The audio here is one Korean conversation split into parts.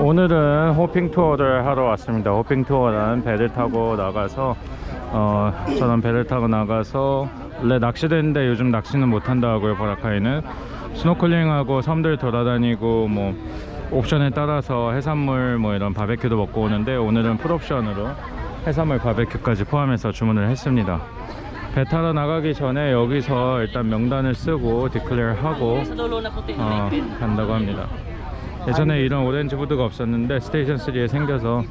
오늘은 호핑 투어를 하러 왔습니다. 호핑 투어는 배를 타고 나가서 어 저는 배를 타고 나가서 원래 낚시도 했는데 요즘 낚시는 못 한다 하고요. 보라카이는 스노클링하고 섬들 돌아다니고 뭐 옵션에 따라서 해산물 뭐 이런 바베큐도 먹고 오는데 오늘은 풀옵션으로 해산물 바베큐까지 포함해서 주문을 했습니다. 배 타러 나가기 전에 여기서 일단 명단을 쓰고 디클레어 하고 어, 간다고 합니다. 예전에 이런 오렌지 보드가 없었는데 스테이션 3에 생겨서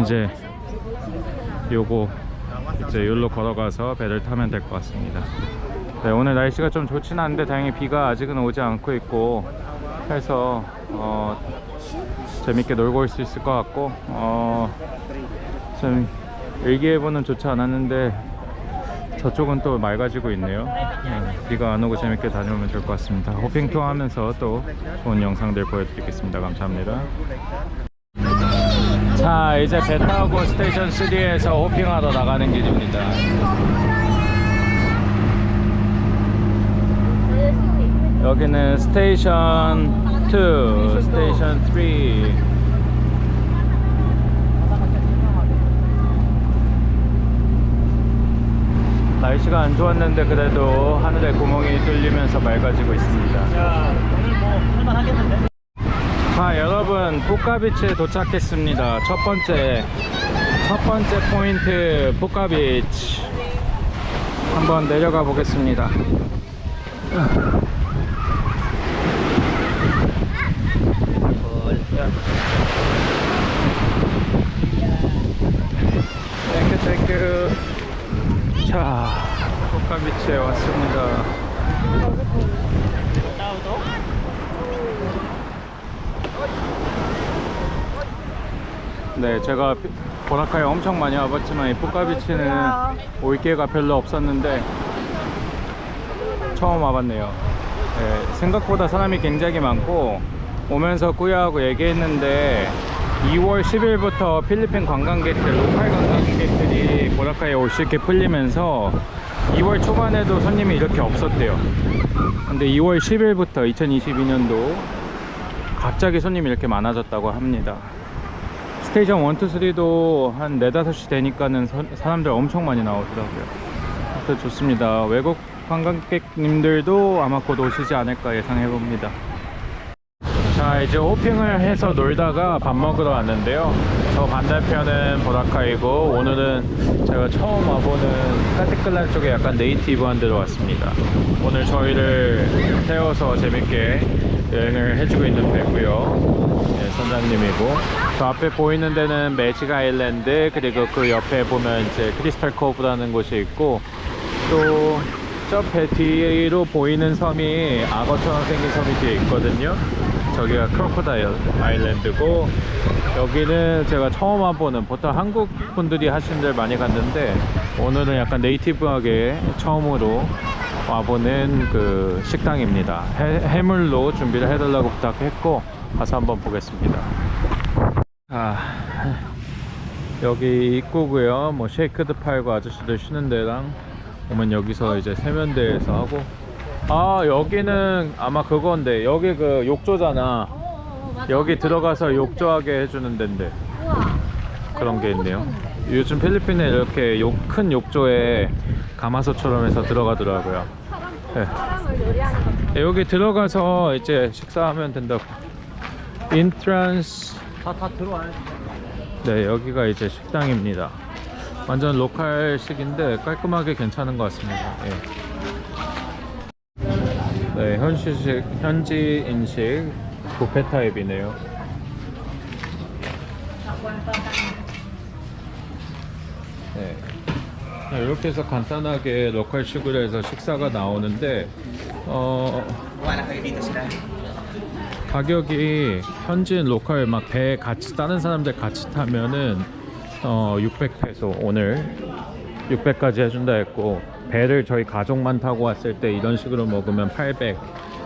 이제 요거 이제 여기로 걸어가서 배를 타면 될 것 같습니다. 네, 오늘 날씨가 좀 좋진 않은데 다행히 비가 아직은 오지 않고 있고 해서 어, 재밌게 놀고 올 수 있을 것 같고 어, 좀 일기예보는 좋지 않았는데 저쪽은 또 맑아지고 있네요. 네, 비가 안 오고 재밌게 다녀오면 좋을 것 같습니다. 호핑 투어 하면서 또 좋은 영상들 보여드리겠습니다. 감사합니다. 자, 이제 배 타고 스테이션 3에서 호핑하러 나가는 길입니다. 여기는 스테이션 2, 스테이션 3. 날씨가 안 좋았는데 그래도 하늘에 구멍이 뚫리면서 맑아지고 있습니다. 야, 오늘 뭐 할만하겠는데? 자 여러분 푸카비치에 도착했습니다. 첫 번째 첫 번째 포인트 푸카비치 한번 내려가 보겠습니다. 땡큐 땡큐 자 푸카비치에 왔습니다. 네, 제가 피- 보라카에 엄청 많이 와봤지만 이 푸카비치는 올 기회가 별로 없었는데 처음 와봤네요. 네, 생각보다 사람이 굉장히 많고 오면서 꾸야하고 얘기했는데 2월 10일부터 필리핀 관광객들, 로컬 관광객들이 보라카에 올 수 있게 풀리면서 2월 초반에도 손님이 이렇게 없었대요. 근데 2월 10일부터 2022년도 갑자기 손님이 이렇게 많아졌다고 합니다. 스테이션 1, 2, 3도 한 4, 5시 되니까는 서- 사람들 엄청 많이 나오더라고요. 아무튼 좋습니다. 외국 관광객님들도 아마 곧 오시지 않을까 예상해 봅니다. 자, 이제 호핑을 해서 놀다가 밥 먹으러 왔는데요. 저 반대편은 보라카이고 오늘은 제가 처음 와보는 카티클란 쪽에 약간 네이티브한 데로 왔습니다. 오늘 저희를 태워서 재밌게 여행을 해주고 있는 배고요. 네, 선장님이고 저 앞에 보이는 데는 매직 아일랜드 그리고 그 옆에 보면 이제 크리스탈 코브라는 곳이 있고 또 저 배 뒤로 보이는 섬이 악어처럼 생긴 섬이 뒤에 있거든요. 저기가 크로코다일 아일랜드고 여기는 제가 처음 와보는 보통 한국 분들이 하시는 데를 많이 갔는데 오늘은 약간 네이티브하게 처음으로 와보는 그 식당입니다. 해, 해물로 준비를 해달라고 부탁했고 가서 한번 보겠습니다. 아, 여기 입구고요. 뭐 쉐이크도 팔고 아저씨들 쉬는 데랑 오면 여기서 이제 세면대에서 하고 아 여기는 아마 그건데 여기 그 욕조잖아. 여기 들어가서 욕조하게 해주는 데인데 그런 게 있네요. 요즘 필리핀에 이렇게 욕, 큰 욕조에 가마솥처럼 해서 들어가더라고요. 네. 네, 여기 들어가서 이제 식사하면 된다고. 인트란스 다, 다 들어와요. 네, 여기가 이제 식당입니다. 완전 로컬식인데 깔끔하게 괜찮은 것 같습니다. 예. 네, 현지식, 현지 인식 뷔페 타입이네요. 네. 네, 이렇게 해서 간단하게 로컬식으로 해서 식사가 나오는데, 어, 가격이 현지인 로컬 막 배 같이 다른 사람들 같이 타면은 어 600페소 오늘 600까지 해준다 했고 배를 저희 가족만 타고 왔을 때 이런 식으로 먹으면 800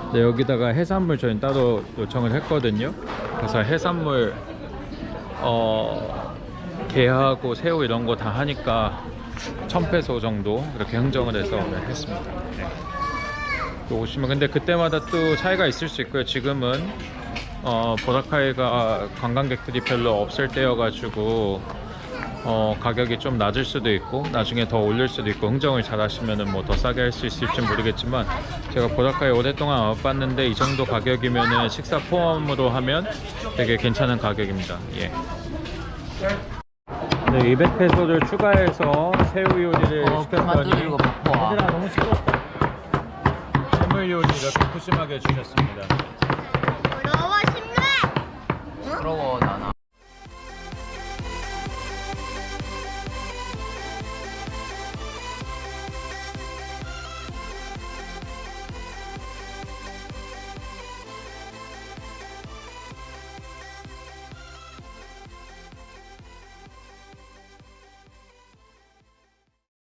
근데 여기다가 해산물 저희는 따로 요청을 했거든요. 그래서 해산물 어 게하고 새우 이런 거 다 하니까 1000페소 정도 이렇게 흥정을 해서 했습니다. 네. 또 오시면 근데 그때마다 또 차이가 있을 수 있고요. 지금은 어, 보라카이가 관광객들이 별로 없을 때여가지고 어, 가격이 좀 낮을 수도 있고 나중에 더 올릴 수도 있고 흥정을 잘 하시면은 뭐 더 싸게 할 수 있을지 모르겠지만 제가 보라카이 오랫동안 와봤는데 이 정도 가격이면은 식사 포함으로 하면 되게 괜찮은 가격입니다. 예. 네, 200페소를 추가해서 새우 요리를 어, 시켰더니 그만. 얘들아 너무 시끄럽다. 해물 요리 이렇게 푸짐하게 주셨습니다.